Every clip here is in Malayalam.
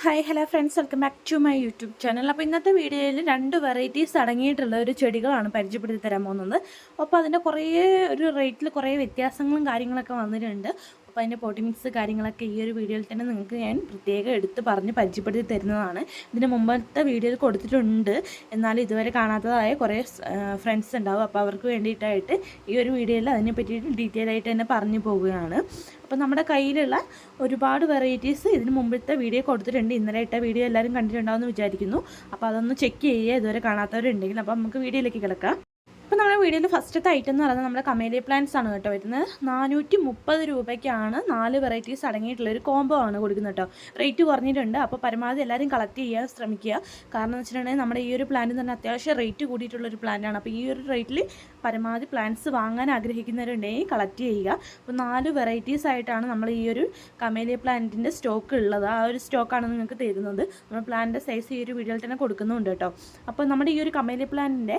Hi hello friends welcome back to my YouTube channel അപ്പോൾ ഇന്നത്തെ വീഡിയോയിൽ രണ്ട് വെറൈറ്റീസ് അടങ്ങിയിട്ടുള്ള ഒരു ചെടികളാണ് പരിചയപ്പെടുത്തി തരാൻ പോകുന്നത്. അപ്പോൾ അതിന്റെ കുറേ ഒരു റേറ്റിൽ കുറേ വ്യത്യാസങ്ങളും കാര്യങ്ങളൊക്കെ വന്നിട്ടുണ്ട്. അപ്പോൾ അതിന്റെ പോട്ടി മിക്സ് കാര്യങ്ങളൊക്കെ ഈ ഒരു വീഡിയോയിൽ തന്നെ നിങ്ങൾക്ക് ഞാൻ പ്രത്യേകം എടുത്ത് പറഞ്ഞ് പരിചയപ്പെടുത്തി തരുന്നതാണ്. ഇതിന് മുമ്പത്തെ വീഡിയോയിൽ കൊടുത്തിട്ടുണ്ട്. എന്നാലും ഇതുവരെ കാണാത്തതായ കുറേ ഫ്രണ്ട്സ് ഉണ്ടാവും. അപ്പോൾ അവർക്ക് വേണ്ടിയിട്ടായിട്ട് ഈ ഒരു വീഡിയോയിൽ അതിനെ പറ്റിയിട്ട് ഡീറ്റെയിൽ ആയിട്ട് തന്നെ പറഞ്ഞു പോവുകയാണ്. അപ്പോൾ നമ്മുടെ കയ്യിലുള്ള ഒരുപാട് വെറൈറ്റീസ് ഇതിന് മുമ്പത്തെ വീഡിയോ കൊടുത്തിട്ടുണ്ട്. ഇന്നലെ ഇട്ട വീഡിയോ എല്ലാവരും കണ്ടിട്ടുണ്ടാവുമെന്ന് വിചാരിക്കുന്നു. അപ്പോൾ അതൊന്ന് ചെക്ക് ചെയ്യുക. ഇതുവരെ കാണാത്തവരുണ്ടെങ്കിൽ അപ്പോൾ നമുക്ക് വീഡിയോയിലേക്ക് കിടക്കാം. വീഡിയോയിൽ ഫസ്റ്റത്തെ ഐറ്റം എന്ന് പറയുന്നത് നമ്മുടെ കമേലിയ പ്ലാന്റ്സ് ആണ് കേട്ടോ വരുന്നത്. നാനൂറ്റി മുപ്പത് രൂപയ്ക്കാണ് നാല് വെറൈറ്റീസ് അടങ്ങിയിട്ടുള്ള ഒരു കോംബോ ആണ് കൊടുക്കുന്നത് കേട്ടോ. റേറ്റ് കുറഞ്ഞിട്ടുണ്ട്. അപ്പോൾ പരമാവധി എല്ലാവരും കളക്ട് ചെയ്യാൻ ശ്രമിക്കുക. കാരണം എന്ന് വെച്ചിട്ടുണ്ടെങ്കിൽ നമ്മുടെ ഈ ഒരു പ്ലാന്റ് തന്നെ അത്യാവശ്യം റേറ്റ് കൂടിയിട്ടുള്ള ഒരു പ്ലാന്റാണ് അപ്പോൾ ഈ ഒരു റേറ്റിൽ പരമാവധി പ്ലാന്റ്സ് വാങ്ങാൻ ആഗ്രഹിക്കുന്നവരുണ്ടെങ്കിൽ കളക്ട് ചെയ്യുക. അപ്പോൾ നാല് വെറൈറ്റീസ് ആയിട്ടാണ് നമ്മൾ ഈ ഒരു കമേലിയ പ്ലാന്റിന്റെ സ്റ്റോക്ക് ഉള്ളത്. ആ ഒരു സ്റ്റോക്കാണ് നിങ്ങൾക്ക് തരുന്നത്. നമ്മൾ പ്ലാന്റിന്റെ സൈസ് ഈ ഒരു വീഡിയോയിൽ തന്നെ കൊടുക്കുന്നുണ്ട് കേട്ടോ. അപ്പോൾ നമ്മുടെ ഈ ഒരു കമേലിയ പ്ലാന്റിന്റെ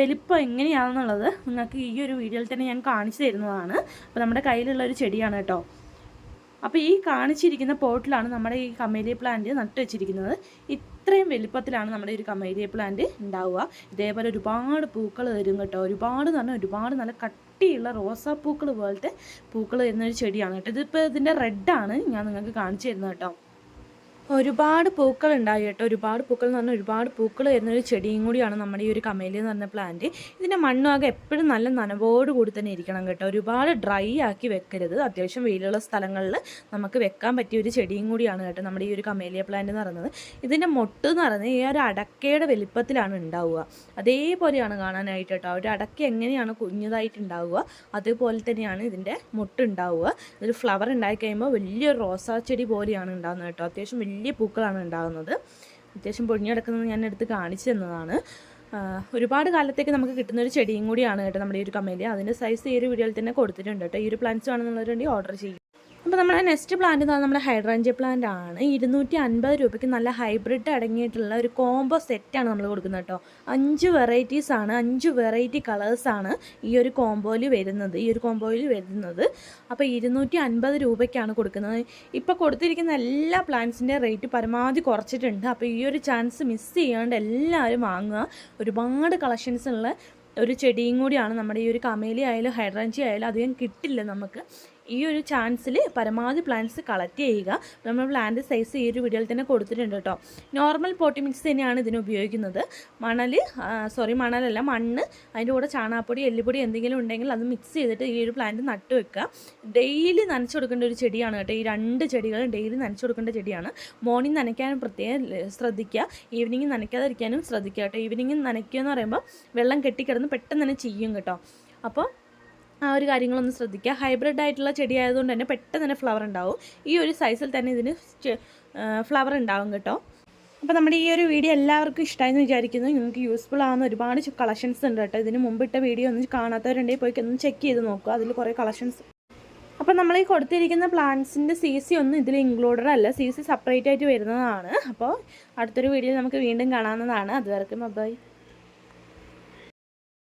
വലിപ്പം എങ്ങനെയാണെന്നുള്ളത് നിങ്ങൾക്ക് ഈ ഒരു വീഡിയോയിൽ തന്നെ ഞാൻ കാണിച്ചു തരുന്നതാണ്. അപ്പോൾ നമ്മുടെ കയ്യിലുള്ള ഒരു ചെടിയാണ് കേട്ടോ. അപ്പോൾ ഈ കാണിച്ചിരിക്കുന്ന പോട്ടിലാണ് നമ്മുടെ ഈ കമേലിയ പ്ലാന്റ് നട്ടു വെച്ചിരിക്കുന്നത്. ഇത്രയും വലിപ്പത്തിലാണ് നമ്മുടെ ഒരു കമേലിയ പ്ലാന്റ് ഉണ്ടാവുക. ഇതേപോലെ ഒരുപാട് പൂക്കൾ തരും കേട്ടോ. ഒരുപാട് എന്ന് പറഞ്ഞാൽ ഒരുപാട് നല്ല കട്ടിയുള്ള റോസാപ്പൂക്കൾ പോലത്തെ പൂക്കൾ വരുന്ന ഒരു ചെടിയാണ് കേട്ടോ. ഇതിപ്പോൾ ഇതിന്റെ റെഡാണ് ഞാൻ നിങ്ങൾക്ക് കാണിച്ചു തരുന്നത് കേട്ടോ. ഒരുപാട് പൂക്കൾ ഉണ്ടായി കേട്ടോ. ഒരുപാട് പൂക്കൾ എന്ന് പറഞ്ഞാൽ ഒരുപാട് പൂക്കൾ വരുന്നൊരു ചെടിയും കൂടിയാണ് നമ്മുടെ ഈ ഒരു കമേലി എന്ന് പറഞ്ഞ പ്ലാന്റ് ഇതിന്റെ മണ്ണാകെ എപ്പോഴും നല്ല നനവോട് കൂടി തന്നെ ഇരിക്കണം കേട്ടോ. ഒരുപാട് ഡ്രൈ ആക്കി വെക്കരുത്. അത്യാവശ്യം വെയിലുള്ള സ്ഥലങ്ങളിൽ നമുക്ക് വെക്കാൻ പറ്റിയ ഒരു ചെടിയും കൂടിയാണ് കേട്ടോ നമ്മുടെ ഈ ഒരു കമേലിയ പ്ലാന്റ് എന്ന് പറയുന്നത്. ഇതിന്റെ മൊട്ട് എന്ന് പറയുന്നത് ഈ ഒരു അടക്കയുടെ വലിപ്പത്തിലാണ് ഉണ്ടാവുക. അതേപോലെയാണ് കാണാനായിട്ട് കേട്ടോ. ഒരു അടക്ക എങ്ങനെയാണ് കുഞ്ഞതായിട്ട് ഉണ്ടാവുക അതേപോലെ തന്നെയാണ് ഇതിന്റെ മൊട്ട് ഉണ്ടാവുക ഒരു ഫ്ലവർ ഉണ്ടായി കഴിയുമ്പോൾ വലിയൊരു റോസാ ചെടി പോലെയാണ് ഉണ്ടാകുന്നത് കേട്ടോ. അത്യാവശ്യം വലിയ പൂക്കളാണ് ഉണ്ടാകുന്നത്. അത്യാവശ്യം പൊടിഞ്ഞെടുക്കുന്നത് ഞാൻ എടുത്ത് കാണിച്ചു തന്നതാണ്. ഒരുപാട് കാലത്തേക്ക് നമുക്ക് കിട്ടുന്ന ഒരു ചെടിയും കൂടിയാണ് കേട്ടോ നമ്മുടെ ഈ ഒരു കമ്മേലി അതിന്റെ സൈസ് ഈ ഒരു വീഡിയോയിൽ തന്നെ കൊടുത്തിട്ടുണ്ട് കേട്ടോ. ഈ ഒരു പ്ലാന്റ്സ് വേണമെന്നുള്ളവരുണ്ടെങ്കിൽ ഓർഡർ ചെയ്യും അപ്പോൾ നമ്മുടെ നെക്സ്റ്റ് പ്ലാന്റ് എന്ന് നമ്മുടെ ഹൈഡ്രാഞ്ചിയ പ്ലാന്റ് ആണ്. ഇരുന്നൂറ്റി അൻപത് രൂപയ്ക്ക് നല്ല ഹൈബ്രിഡ് അടങ്ങിയിട്ടുള്ള ഒരു കോംബോ സെറ്റാണ് നമ്മൾ കൊടുക്കുന്നത് കേട്ടോ. അഞ്ച് വെറൈറ്റീസ് ആണ് അഞ്ച് വെറൈറ്റി കളേഴ്സാണ് ഈ ഒരു കോംബോയിൽ വരുന്നത് ഈ ഒരു കോംബോയിൽ വരുന്നത്. അപ്പോൾ ഇരുന്നൂറ്റി അൻപത് രൂപയ്ക്കാണ് കൊടുക്കുന്നത്. ഇപ്പോൾ കൊടുത്തിരിക്കുന്ന എല്ലാ പ്ലാന്റ്സിന്റെ റേറ്റ് പരമാവധി കുറച്ചിട്ടുണ്ട്. അപ്പോൾ ഈ ഒരു ചാൻസ് മിസ് ചെയ്യാണ്ട് എല്ലാവരും വാങ്ങുക. ഒരുപാട് കളക്ഷൻസ് ഉള്ള ഒരു ചെടിയും കൂടിയാണ് നമ്മുടെ ഈ ഒരു കമേലി ആയാലും ഹൈഡ്രാഞ്ചി ആയാലും അധികം കിട്ടില്ല നമുക്ക്. ഈ ഒരു ചാൻസിൽ പരമാവധി പ്ലാന്റ്സ് കളക്ട് ചെയ്യുക. നമ്മൾ പ്ലാന്റ് സൈസ് ഈ ഒരു വീഡിയോയിൽ തന്നെ കൊടുത്തിട്ടുണ്ട് കേട്ടോ നോർമൽ പോട്ടി മിക്സ് തന്നെയാണ് ഇതിന് ഉപയോഗിക്കുന്നത്. മണൽ സോറി മണലല്ല മണ്ണ് അതിന്റെ കൂടെ ചാണാപ്പൊടി എല്ലുപൊടി എന്തെങ്കിലും ഉണ്ടെങ്കിൽ അത് മിക്സ് ചെയ്തിട്ട് ഈ ഒരു പ്ലാന്റ് നട്ടു വെക്കുക. ഡെയിലി നനച്ചു കൊടുക്കേണ്ട ഒരു ചെടിയാണ് കേട്ടോ. ഈ രണ്ട് ചെടികളും ഡെയിലി നനച്ചു കൊടുക്കേണ്ട ചെടിയാണ്. മോർണിംഗ് നനയ്ക്കാനും പ്രത്യേകം ശ്രദ്ധിക്കുക. ഈവനിങ് നനയ്ക്കാതിരിക്കാനും ശ്രദ്ധിക്കുക കേട്ടോ. ഈവനിങ് നനയ്ക്കുക എന്ന് പറയുമ്പോൾ വെള്ളം കെട്ടിക്കിടന്ന് പെട്ടെന്ന് തന്നെ ചെയ്യും കേട്ടോ. അപ്പോൾ ആ ഒരു കാര്യങ്ങളൊന്നും ശ്രദ്ധിക്കുക. ഹൈബ്രിഡ് ആയിട്ടുള്ള ചെടി ആയതുകൊണ്ട് തന്നെ പെട്ടെന്ന് തന്നെ ഫ്ലവർ ഉണ്ടാവും. ഈ ഒരു സൈസിൽ തന്നെ ഇതിന് ഫ്ലവർ ഉണ്ടാവും കേട്ടോ. അപ്പോൾ നമ്മുടെ ഈ ഒരു വീഡിയോ എല്ലാവർക്കും ഇഷ്ടമായെന്ന് വിചാരിക്കുന്നു. നിങ്ങൾക്ക് യൂസ്ഫുൾ ആവുന്ന ഒരുപാട് കളക്ഷൻസ് ഉണ്ട് കേട്ടോ. ഇതിന് മുമ്പിട്ട വീഡിയോ ഒന്നും കാണാത്തവരുണ്ടെങ്കിൽ പോയി ഒന്ന് ചെക്ക് ചെയ്ത് നോക്കുക. അതിൽ കുറേ കളക്ഷൻസ് അപ്പോൾ നമ്മൾ ഈ കൊടുത്തിരിക്കുന്ന പ്ലാന്റ്സിന്റെ സി സി ഒന്നും ഇതിൽ ഇൻക്ലൂഡഡ് അല്ല. സി സി സെപ്പറേറ്റ് ആയിട്ട് വരുന്നതാണ്. അപ്പോൾ അടുത്തൊരു വീഡിയോ നമുക്ക് വീണ്ടും കാണാവുന്നതാണ്. അതുവരെക്കും ബൈ